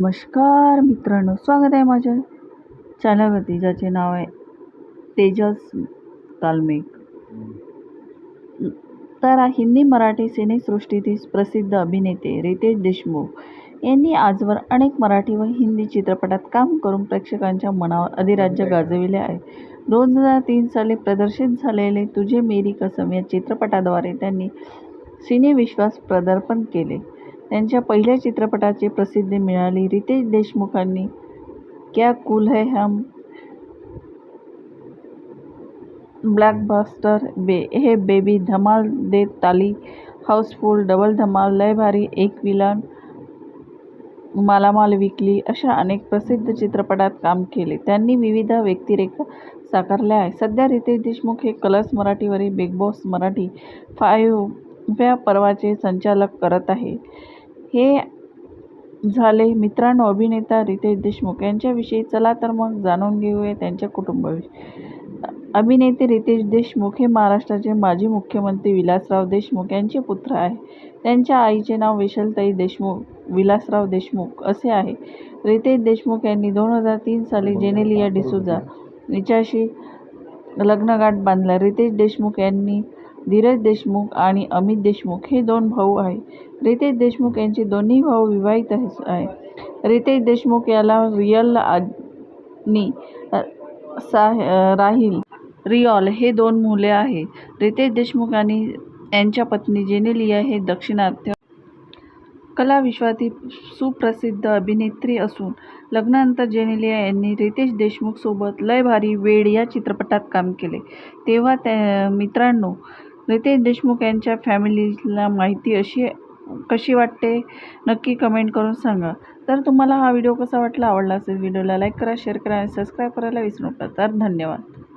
नमस्कार मित्रांनो स्वागत आहे माझ्या चॅनलवरती ज्याचे नाव आहे तेजस तालमेक तर हिंदी मराठी सिनेसृष्टीतील प्रसिद्ध अभिनेते रितेश देशमुख यांनी आजवर अनेक मराठी व हिंदी चित्रपटात काम करून प्रेक्षकांच्या मनावर अधिराज्य गाजविले आहे. दोन हजार तीन साली प्रदर्शित झालेले तुझे मेरी कसम या चित्रपटाद्वारे त्यांनी सिनेविश्वास प्रदर्पण केले. त्यांच्या पहिल्या चित्रपटाची प्रसिद्धी मिळाली. रितेश देशमुखांनी क्या कूल है हम? ब्लॅकबस्टर बे हे बेबी धमाल दे ताली हाऊसफुल डबल धमाल लय भारी एक विलन मालामाल विकली अशा अनेक प्रसिद्ध चित्रपटात काम केले. त्यांनी विविध व्यक्तिरेखा साकारल्या आहे सध्या रितेश देशमुख हे कलर्स मराठीवरील बिग बॉस मराठी फाईव्ह पर्वाचे संचालक करत आहे हे झाले. मित्रांनो अभिनेता रितेश देशमुख यांच्याविषयी चला तर मग जाणून घेऊया त्यांच्या कुटुंबाविषयी. अभिनेते रितेश देशमुख हे महाराष्ट्राचे माजी मुख्यमंत्री विलासराव देशमुख यांचे पुत्र आहे त्यांच्या आईचे नाव विशलताई देशमुख विलासराव देशमुख असे आहे. रितेश देशमुख यांनी दोन हजार तीन साली जेनेलिया डिसुजा हिच्याशी लग्नगाठ बांधला. रितेश देशमुख यांनी धीरज देशमुख आणि अमित देशमुख हे दोन भाऊ आहे रितेश देशमुख यांचे दोन्ही भाऊ विवाहित आहे रितेश देशमुख याला रियल आणि सा राहिल. रियॉल हे दोन मुले आहेत. रितेश देशमुख आणि यांच्या पत्नी जेनेलिया हे दक्षिणात्य कला विश्वातील सुप्रसिद्ध अभिनेत्री असून लग्नानंतर जेनेलिया यांनी रितेश देशमुखसोबत लय भारी वेड या चित्रपटात काम केले. तेव्हा त्या मित्रांनो रितेश देशमुख यांच्या फॅमिलीला माहिती अशी कशी वाटते? नक्की कमेंट करून सांगा. तर तुम्हाला हा व्हिडिओ कसा वाटला आवडला असेल व्हिडिओला लाईक करा शेअर करा आणि सबस्क्राईब करायला विसरू नका. तर धन्यवाद.